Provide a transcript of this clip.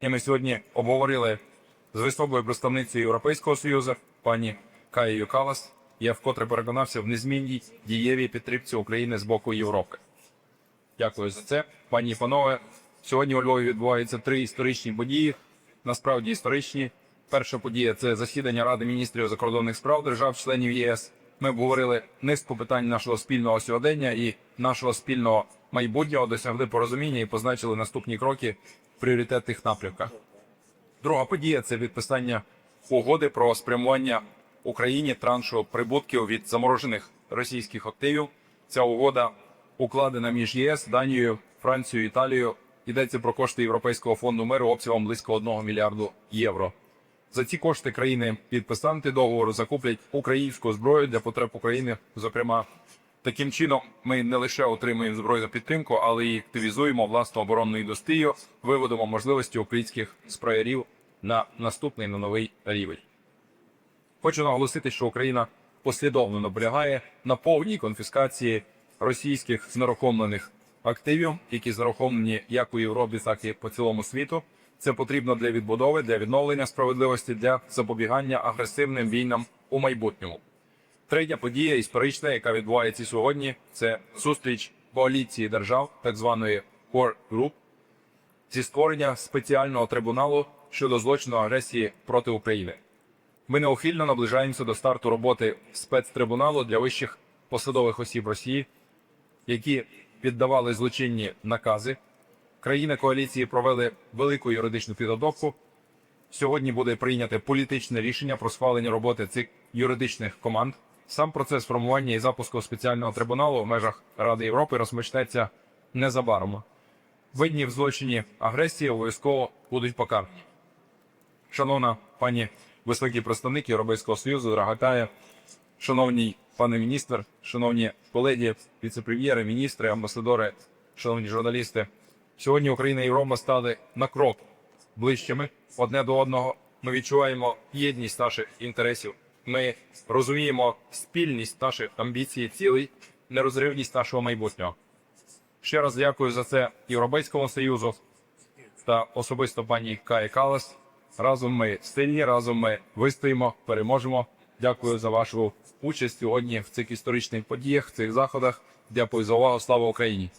І ми сьогодні обговорили з високою представницею Європейського Союзу, пані Каєю Калас. Я вкотре переконався в незмінній дієвій підтримці України з боку Європи. Дякую за це, пані і панове. Сьогодні у Львові відбуваються три історичні події. Насправді історичні. Перша подія це засідання Ради міністрів закордонних справ держав-членів ЄС. Ми обговорили низку питань нашого спільного сьогодення і нашого спільного майбутнього, досягли порозуміння і позначили наступні кроки в пріоритетних напрямках. Друга подія це підписання угоди про спрямування Україні траншу прибутків від заморожених російських активів. Ця угода укладена між ЄС, Данією, Францією, Італією. Йдеться про кошти Європейського фонду миру обсягом близько 1 мільярду євро. За ці кошти країни підписанти договору закуплять українську зброю для потреб України. Зокрема, таким чином ми не лише отримуємо збройну підтримку, але й активізуємо власну оборонну індустрію, виводимо можливості українських зброярів на наступний на новий рівень. Хочу наголосити, що Україна послідовно наполягає на повній конфіскації російських знерухомлених активів, які знерухомлені як у Європі, так і по цілому світу. Це потрібно для відбудови, для відновлення справедливості, для запобігання агресивним війнам у майбутньому. Третя подія історична, яка відбувається сьогодні, це зустріч коаліції держав, так званої Core Group, зі створення спеціального трибуналу щодо злочину агресії проти України. Ми неухильно наближаємося до старту роботи спецтрибуналу для вищих посадових осіб Росії, які віддавали злочинні накази. Країни коаліції провели велику юридичну підготовку. Сьогодні буде прийнято політичне рішення про схвалення роботи цих юридичних команд. Сам процес формування і запуску спеціального трибуналу в межах Ради Європи розпочнеться незабаром. Винні в злочині агресії обов'язково будуть покарані. Шановна пані високий представник Європейського Союзу, дорога Тая, шановний пане міністр, шановні колеги, віце-прем'єри, міністри, амбасадори, шановні журналісти. Сьогодні Україна і Європа стали на крок ближчими одне до одного. Ми відчуваємо єдність наших інтересів. Ми розуміємо спільність наших амбіцій, цілей, нерозривність нашого майбутнього. Ще раз дякую за це Європейському Союзу та особисто пані Каї Калас. Разом ми сильні, разом ми вистоїмо, переможемо. Дякую за вашу участь сьогодні в цих історичних подіях, в цих заходах. Дякую за увагу. Слава Україні!